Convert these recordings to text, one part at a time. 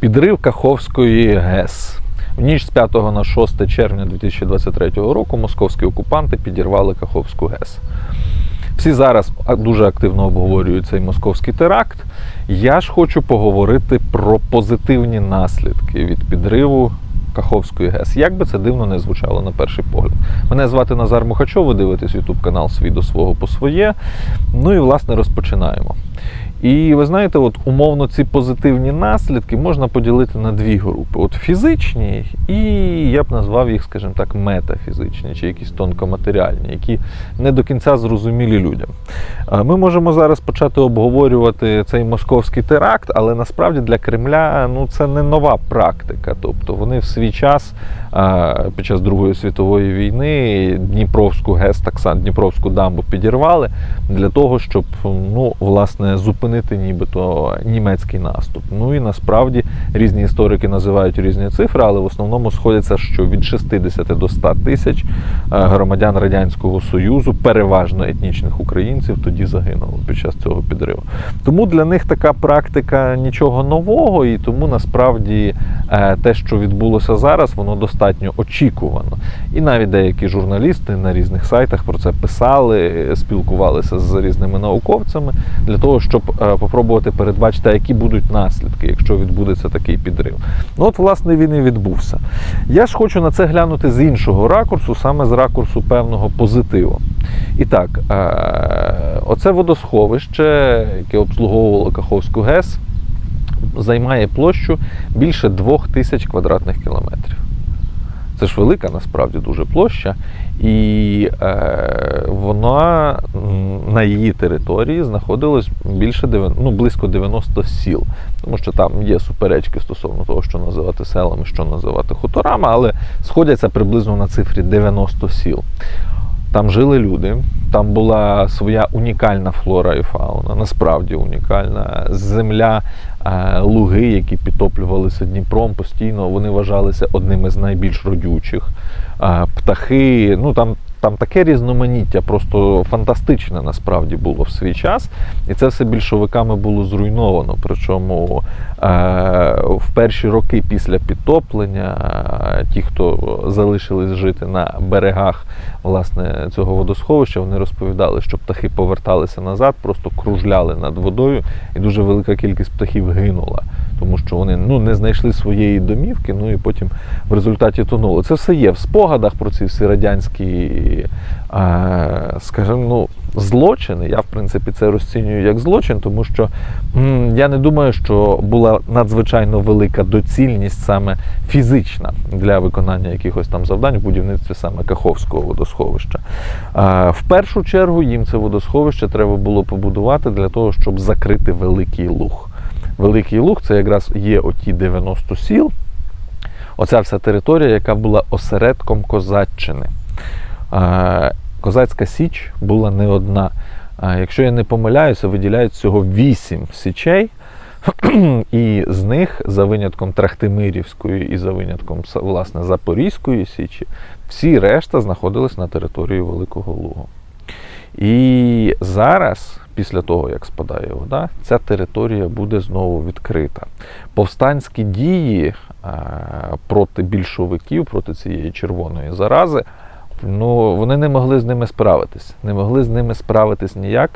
Підрив Каховської ГЕС. В ніч з 5 на 6 червня 2023 року московські окупанти підірвали Каховську ГЕС. Всі зараз дуже активно обговорюють цей московський теракт. Я ж хочу поговорити про позитивні наслідки від підриву Каховської ГЕС. Як би це дивно не звучало на перший погляд. Мене звати Назар Мухачов, ви дивитесь YouTube канал Свій до свого по своє. Ну і власне розпочинаємо. І ви знаєте, от умовно ці позитивні наслідки можна поділити на дві групи: от фізичні, і я б назвав їх, скажімо так, метафізичні чи якісь тонкоматеріальні, які не до кінця зрозумілі людям. Ми можемо зараз почати обговорювати цей московський теракт, але насправді для Кремля ну це не нова практика. Тобто вони в свій час під час Другої світової війни Дніпровську ГЕС, так само Дніпровську дамбу підірвали для того, щоб ну власне зупинити нібито німецький наступ. Ну і насправді різні історики називають різні цифри, але в основному сходяться, що від 60 до 100 тисяч е, громадян радянського союзу, переважно етнічних українців, тоді загинуло під час цього підриву. Тому для них така практика нічого нового, і тому насправді е, те, що відбулося зараз, воно достатньо очікувано. І навіть деякі журналісти на різних сайтах про це писали, спілкувалися з різними науковцями для того, щоб попробувати передбачити, які будуть наслідки, якщо відбудеться такий підрив. Ну от, власне, він і відбувся. Я ж хочу на це глянути з іншого ракурсу, саме з ракурсу певного позитиву. І так, е, оце водосховище, яке обслуговувало Каховську ГЕС, займає площу більше двох тисяч квадратних кілометрів. Це ж велика насправді дуже площа, і е, вона на її території знаходилось більше ну, близько 90 сіл. Тому що там є суперечки стосовно того, що називати селами, що називати хуторами, але сходяться приблизно на цифрі 90 сіл. Там жили люди, там була своя унікальна флора і фауна, насправді унікальна. Земля, е, луги, які підтоплювалися Дніпром постійно, вони вважалися одними з найбільш родючих. Е, Птахи, ну там. Там таке різноманіття, просто фантастичне насправді було в свій час, і це все більшовиками було зруйновано. Причому е, в перші роки після підтоплення е, ті, хто залишились жити на берегах власне цього водосховища, вони розповідали, що птахи поверталися назад, просто кружляли над водою, і дуже велика кількість птахів гинула, тому що вони ну не знайшли своєї домівки. Ну і потім в результаті тонули. Це все є в спогадах про ці всі радянські, скажімо, ну. Злочини, я в принципі це розцінюю як злочин, тому що я не думаю, що була надзвичайно велика доцільність саме фізична для виконання якихось там завдань в будівництві саме Каховського водосховища. В першу чергу їм це водосховище треба було побудувати для того, щоб закрити великий луг. Великий луг це якраз є оті 90 сіл, оця вся територія, яка була осередком Козаччини. Козацька Січ була не одна. Якщо я не помиляюся, виділяють всього 8 січей, і з них, за винятком Трахтимирівської і за винятком власне Запорізької Січі, всі решта знаходились на території Великого Лугу. І зараз, після того, як спадає вода, ця територія буде знову відкрита. Повстанські дії е, проти більшовиків, проти цієї червоної зарази, ну, вони не могли з ними справитись. Не могли з ними справитись ніяк.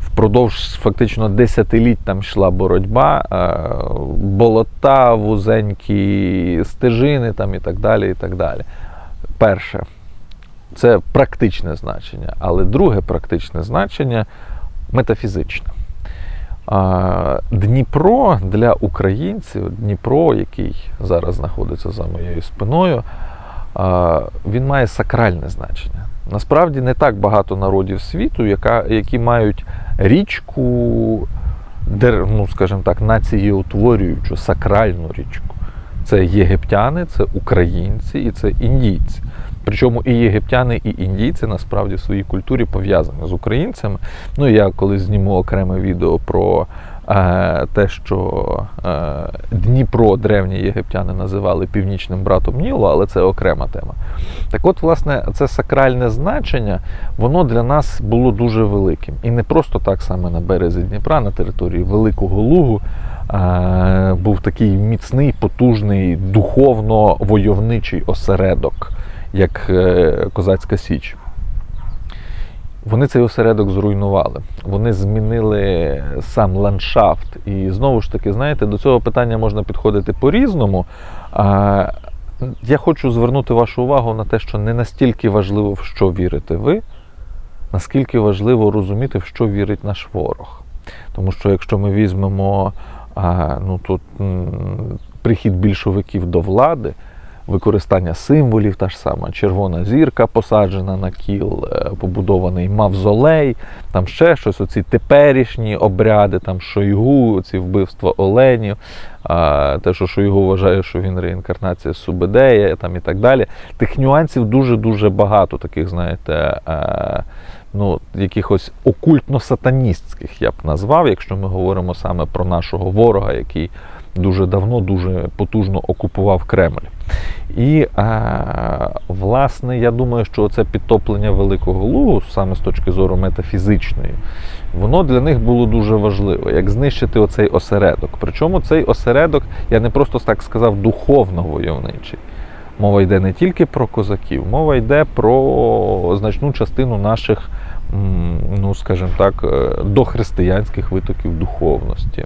Впродовж фактично десятиліть там йшла боротьба, е, болота, вузенькі стежини там і так далі. і так далі. Перше, це практичне значення, але друге практичне значення метафізичне. Дніпро для українців, Дніпро, який зараз знаходиться за моєю спиною, він має сакральне значення. Насправді не так багато народів світу, яка, які мають річку, ну, скажімо так, націєутворюючу, сакральну річку. Це єгиптяни, це українці і це індійці. Причому і єгиптяни, і індійці насправді в своїй культурі пов'язані з українцями. Ну я колись зніму окреме відео про е, те, що е, Дніпро древні єгиптяни називали північним братом Нілу, але це окрема тема. Так от, власне, це сакральне значення, воно для нас було дуже великим. І не просто так саме на березі Дніпра, на території Великого Лугу. е, Був такий міцний, потужний, духовно-войовничий осередок, як е, Козацька Січ. Вони цей осередок зруйнували. Вони змінили сам ландшафт. І знову ж таки, знаєте, до цього питання можна підходити по-різному. Я хочу звернути вашу увагу на те, що не настільки важливо, в що вірите ви, наскільки важливо розуміти, в що вірить наш ворог. Тому що якщо ми візьмемо ну, тут, прихід більшовиків до влади, використання символів, та ж сама червона зірка посаджена на кіл, е, побудований мавзолей, там ще щось, оці теперішні обряди, там Шойгу, ці вбивства оленів, те, що Шойгу вважає, що він реінкарнація Субедея там і так далі. Тих нюансів дуже-дуже багато, таких, знаєте, е, ну, якихось окультно-сатаністських я б назвав, якщо ми говоримо саме про нашого ворога, який дуже давно, дуже потужно окупував Кремль. І е, власне, я думаю, що це підтоплення Великого Лугу, саме з точки зору метафізичної, воно для них було дуже важливо, як знищити оцей осередок. Причому цей осередок, я не просто так сказав, духовно-войовничий. Мова йде не тільки про козаків, мова йде про значну частину наших, ну скажімо так, е, дохристиянських витоків духовності.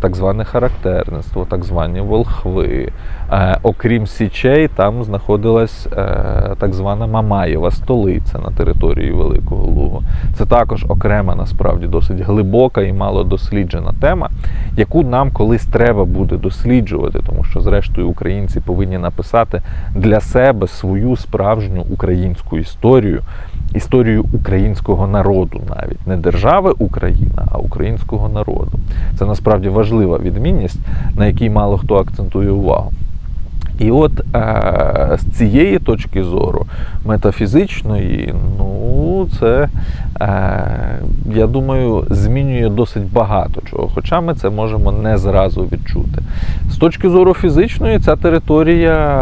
Так зване характерництво, так звані волхви. Е, Окрім Січей, там знаходилась е, так звана Мамаєва столиця на території Великого Лугу. Це також окрема, насправді, досить глибока і мало досліджена тема, яку нам колись треба буде досліджувати, тому що, зрештою, українці повинні написати для себе свою справжню українську історію, історію українського народу, навіть не держави Україна, а українського народу. Це насправді важлива відмінність, на якій мало хто акцентує увагу. І от е, з цієї точки зору метафізичної, ну це, е, я думаю, змінює досить багато чого. Хоча ми це можемо не зразу відчути. З точки зору фізичної, ця територія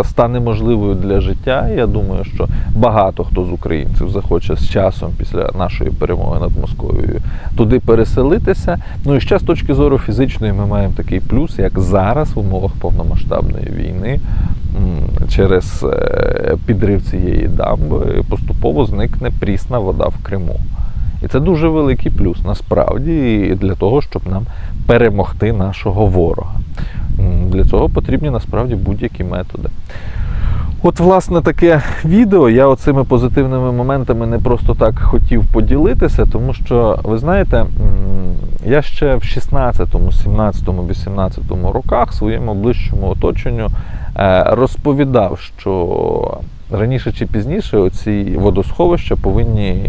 е, стане можливою для життя. Я думаю, що багато хто з українців захоче з часом після нашої перемоги над Московією туди переселитися. Ну і ще з точки зору фізичної, ми маємо такий плюс, як зараз в умовах повномасштабної війни через е, підрив цієї дамби поступово зникне прісна вода в Криму. І це дуже великий плюс насправді для того, щоб нам перемогти нашого ворога. Для цього потрібні насправді будь-які методи. От, власне, таке відео. Я оцими позитивними моментами не просто так хотів поділитися, тому що, ви знаєте, я ще в 16, 17, 18 роках своєму ближчому оточенню е, розповідав, що раніше чи пізніше оці водосховища повинні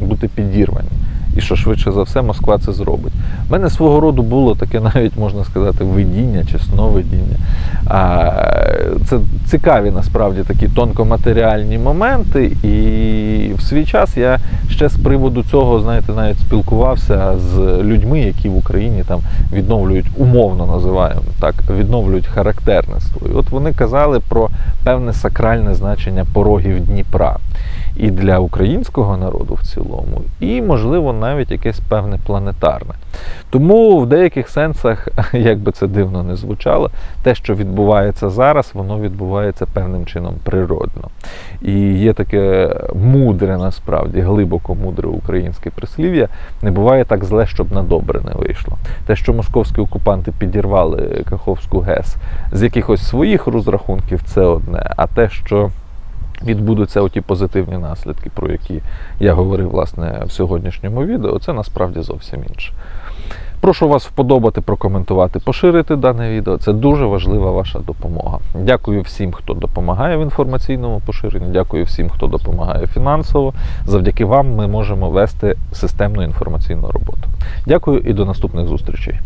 бути підірвані. І що швидше за все Москва це зробить. У мене свого роду було таке, навіть можна сказати, видіння чи сновидіння. Це цікаві насправді такі тонкоматеріальні моменти. І в свій час я ще з приводу цього, знаєте, навіть спілкувався з людьми, які в Україні там відновлюють, умовно називаємо так, відновлюють характерництво. І от вони казали про певне сакральне значення порогів Дніпра і для українського народу в цілому, і, можливо, навіть якесь певне планетарне. Тому в деяких сенсах, як би це дивно не звучало, те, що відбувається зараз, воно відбувається певним чином природно. І є таке мудре, насправді, глибоко мудре українське прислів'я. Не буває так зле, щоб на добре не вийшло. Те, що московські окупанти підірвали Каховську ГЕС з якихось своїх розрахунків, це одне. А те, що відбудуться оті позитивні наслідки, про які я говорив власне в сьогоднішньому відео, це насправді зовсім інше. Прошу вас вподобати, прокоментувати, поширити дане відео. Це дуже важлива ваша допомога. Дякую всім, хто допомагає в інформаційному поширенні. Дякую всім, хто допомагає фінансово. Завдяки вам ми можемо вести системну інформаційну роботу. Дякую і до наступних зустрічей.